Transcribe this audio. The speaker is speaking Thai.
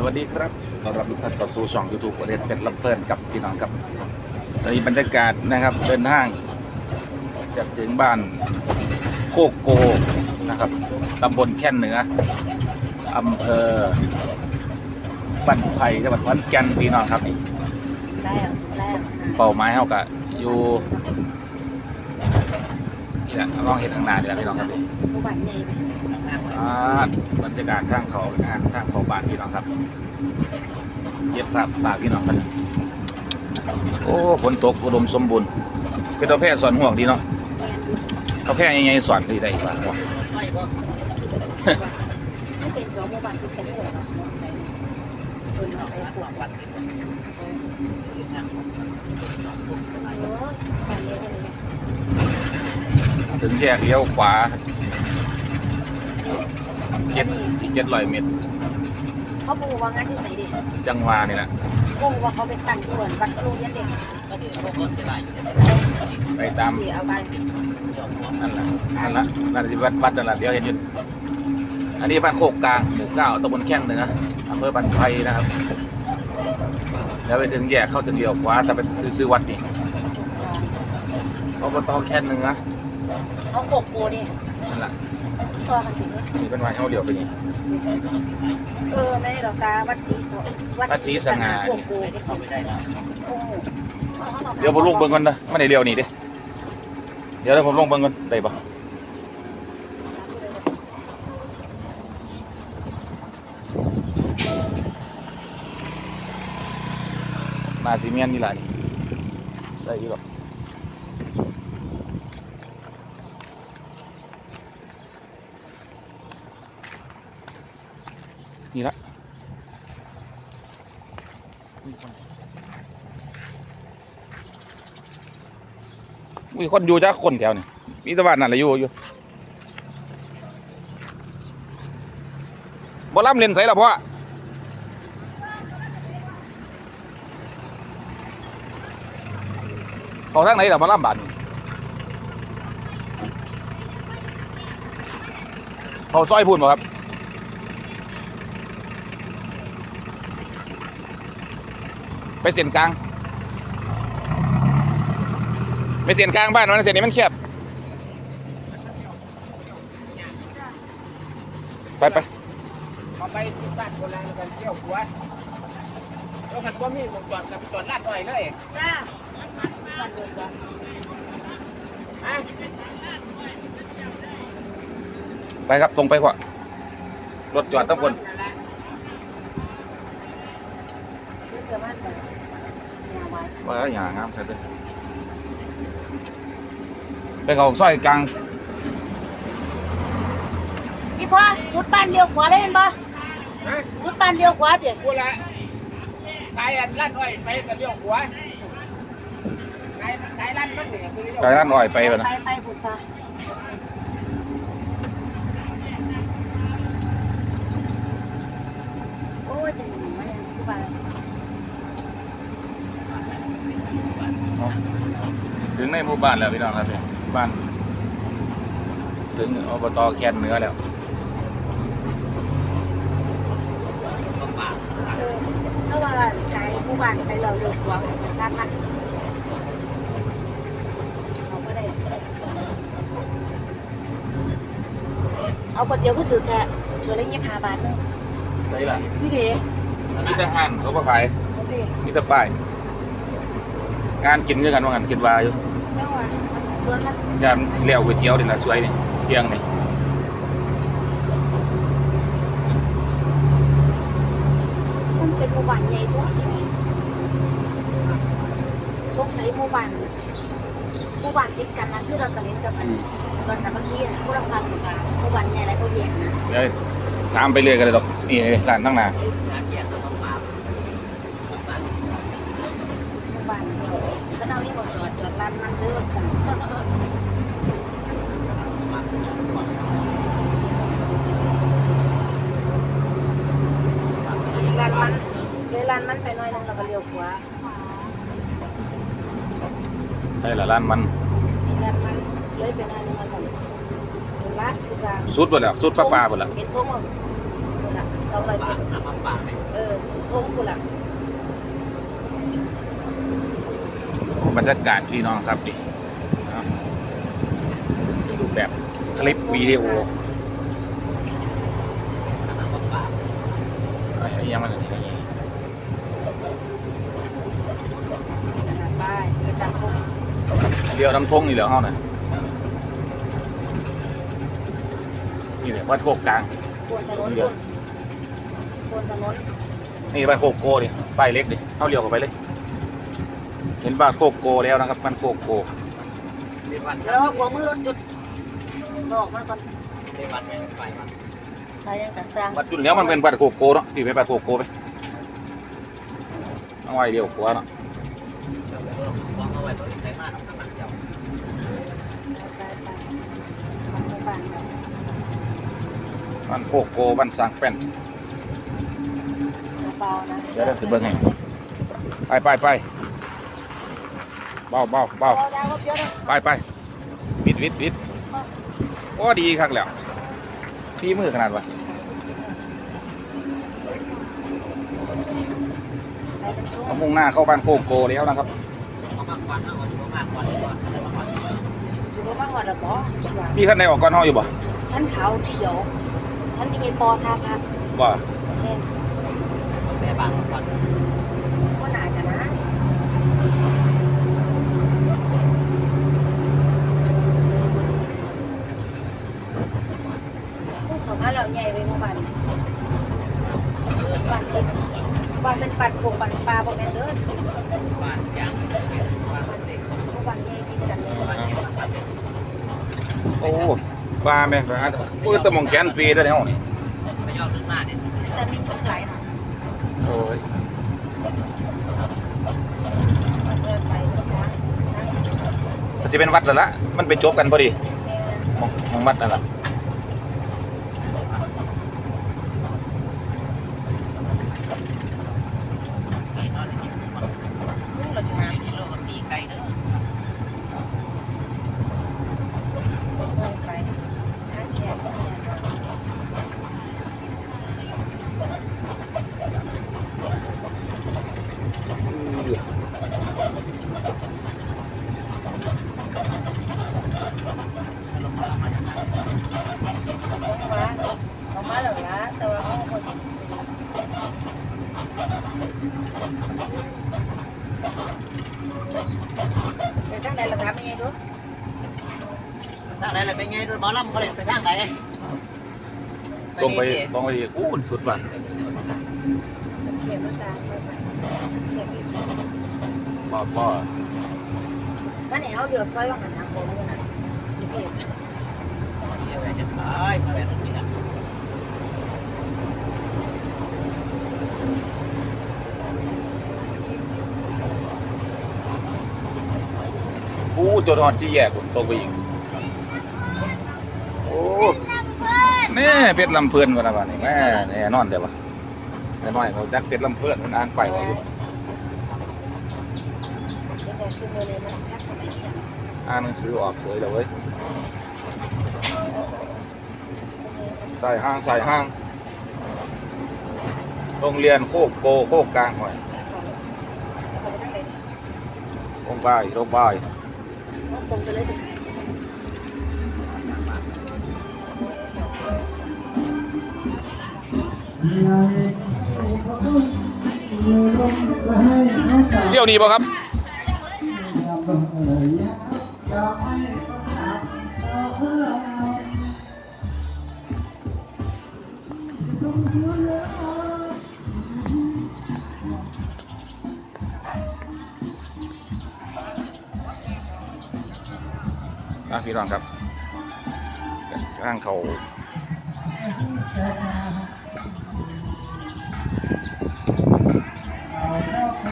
สวัสดีครับต้อนรับทุกท่านเข้าสู่ช่อง YouTube ประเทศเป็นลำเพลินกับพี่น้องครับ ตอนนี้บรรยากาศนะครับเดินทางจะถึงบ้านโคกโกนะครับตำบลแค่นเหนืออำเภอบ้านไผ่จังหวัดขอนแก่นพี่น้องครับนี่แรกแรกเป้าหมายเฮากะอยู่ นี่แหละมองเห็นข้างหน้าเนี่แหละพี่น้องครับนี่ผู้บัตรใหญ่ไหมอ่าบรรยากาศทางเขาทางทางเขาบ้านพี่น้องครับเย็บภาพฝากพี่น้องกันโอ้ฝนตกอุดมสมบูรณ์เป็นตัวแพร่สอนห่วงดีเนาะแอนดูตัวแพร่ยังไงสอนดีได้บ้างวะเป็นสองหมู่บ้านที่เป็นหัวเราะเออไปปวดวัดเออบ้านเล็กเลย ถึงแยกเลี้ยวขวาเจ็ดอีกเจ็ดร้อยเมตรเขาบอกว่างานที่ใส่ดิจังหวานี่แหละก็ว่าเขาไปตั้งส่วนวัดโรงเรียนเด็กไปตามเสียเอาไปนั่นแหละนั่นละนั่นสิวัดวัดนั่นแหละเดี๋ยวเห็นอยู่อันนี้บ้านโคกกลางหมู่เก้าตำบลแข้งเหนืออำเภอบันไพนะครับแล้วไปถึงแยกเข้าถึงเลี้ยวขวาแต่ไปซื้อวัดนี่อบตแค่นเหนือ เขาโกโก้เนี่ยนั่นแหละตัวกันถึงนี่เป็นวันเขาเลี้ยวไปนี่เออไม่ได้หรอกตาวัดศรีสงโกโก้เข้าไม่ได้แล้วโอ้เดี๋ยวผมลงเบิ่งก่อนนะไม่ได้เลี้ยวนี่เด้เดี๋ยวเดี๋ยวผมลงเบิ่งก่อนได้ปะนาซีเมียนนี่แหละนี่ได้อีกหรอก มีคนอยู่จ้าคนแถวนี่มีตะวันนั่นแหละอยู่อยู่บ่ล้ำเล่นใส่ละพ่อเขาทางไหนล่ะบ่ล้ำบานเขาซอยพูนบ่ครับไปเส้นกลาง ไปเส้นกลางบ้านมันเส้นนี้มันแคบไปไปเอาไปที่บ้านโบราณกันเที่ยวหัวแล้วกันว่ามีหมกจอดกับจอดลาดหน่อยเลยจ้าบ้านเดินจ้ะฮะไปครับตรงไปกว่ารถจอดต้องคนนี่คือบ้านใส่ยาไว้ว่าอย่างงามใช่เลย ไปเขาซอยกลางพี่พ่อสุดบ้านเลี้ยวขวาเลยเห็นปะฮะสุดบ้านเลี้ยวขวาเดี๋ยวกูละตายอันลาดหน่อยไปกับเที่ยวหัวตายตายลาดมันเหนือคือเที่ยวไกลร้านอ้อยไปวะนะไปไปผุดตาโอ้ยจะหนีมาอย่างที่บ้านถึงในหมู่บ้านแล้วพี่น้องครับเนี่ย บ้าน ถึงอบตแคนเหนือแล้วเออถ้าว่าไกลผู้บ้านไปเราเลี้ยวขวาสิบด้านมันเขาก็ได้เอาก๋วยเตี๋ยวก็ถือแท้เธอได้ยี่สิบห้าบาทนึงได้ล่ะนี่เด้มีแต่ห้านเขาก็ขายโอเคมีแต่ป้าย งานกินคือกันว่างันคิดว่าอยู่ ไม่ว่าส่วนละยามเลี้ยวก๋วยเตี๋ยวนี่แหละสวยนี่เที่ยงนี่มันเป็นหมู่บ้านใหญ่ตัวที่นี่สงสัยหมู่บ้านหมู่บ้านติดกันนะคือเรากระเล่นกับมันเราสามัคคีนะผู้รับฟังกันหมู่บ้านใหญ่อะไรก็แยกนะเดี๋ยวตามไปเรื่อยกันเลยดอกนี่ร้านตั้งหนาหมู่บ้านก็เอานี่บอกจอดจอดร้านมันเด้อสั่ง ร้านมันเลยร้านมันไปหน่อยนึงเราก็เลี้ยวขวาได้ละร้านมันร้านมันเลยไปหน่อยนึงมาสั่งร้านคือการสุดหมดแล้วสุดป้าป้าหมดแล้วเห็นทงหมดละเสองร้อยเมตรเออทงกูละบรรยากาศพี่น้องครับดิอะดูแบบคลิปวิดีโอ น้ำมันปาก ไอ้ยังมันอะไรไปไปจับทงเดียวน้ำทงนี่เหรอเฮาน่ะนี่แหละวัดโคกกลางบนถนนบนบนถนนนี่ไปโคกโกดิป้ายเล็กดิเข้าเลี้ยวเข้าไปเลย เห็นบ้านโคกโกแล้วนะครับมันโคกโกในวันแล้วหัวมือรถหยุดบอกมันก่อนในวันไม่ไปมัน ใครยังจะสร้างบัดจุดแล้วมันเป็นบ้านโคกโกเนาะที่ไปบ้านโคกโกไปเอาไว้เดียวกว่าเนาะวางเอาไว้บนใส่มาน้ำหนักเดียวไปไปมันไม่บ้านเราบ้านโคกโกบ้านสร้างแป้นเบาๆนะเดี๋ยวเราจะเบิ่งให้ไปไปไปเบาเบาเบาเบาดาวเยอะเลยไปไปวิดวิดวิดโอ้ดีคักแล้ว ที่มือขนาดวะไปเป็นตัวเอามุ่งหน้าเข้าบ้านโคกโกแล้วนะครับเอามากกว่าเอามากกว่าเอามากกว่าสิบว่าหอดหรอบอกพี่ขั้นในออกก่อนห้องอยู่บ่ท่านขาวเขียวท่านมีปอทาพักว่าเน่นแม่บ้านก่อน ก็น่าจะนะพวกเขามาเราใหญ่ไปเมื่อวานบ้านเล็กบ้านเป็นปัดโขงปัดปลาพวกนั้นเด้อ บ้านยางบ้านเด็ก พวกบ้านใหญ่ติดกันเลย โอ้ปลาแม่ปลาโอ้ยแตะมองแกนฟรีได้ในห้องนี่ไปย่อลึกหน้าเนี่ยแต่มีทุกหลายหน่อยโอ้ยเดินไปเดินมามันจะเป็นวัดแล้วละมันไปจบกันพอดีมองมองวัดนั่นละ ใส่นอนกินมัน ลูกเราจะหา กิโลกับปีไก่เด้อ เดินไปหาแขกเอามาเอามาแล้วละแต่ว่าเขาคน ไปทางไหนล่ะครับไม่ใช่ดูทางไหนเลยเป็นไงหมอลำเขา อู้จนหอดที่แยกผมตรงไปอีกโอ้นี่เป็ดลำเพลินวะนะวะนี่แม่แน่นอนเดี๋ยววะแน่น้อยเขาจักเป็ดลำเพลินมันอ่านไปว่าอยู่เดี๋ยวยอ่านหนังสือออกสวยเลยเว้ยใส่ห้างใส่ห้าง โรงเรียนโคกโกโคกกลางหน่อยโรงบายโรงบาย ตรงไปเลยดิเที่ยวดีป่ะครับ อะพี่น้องครับข้างเขา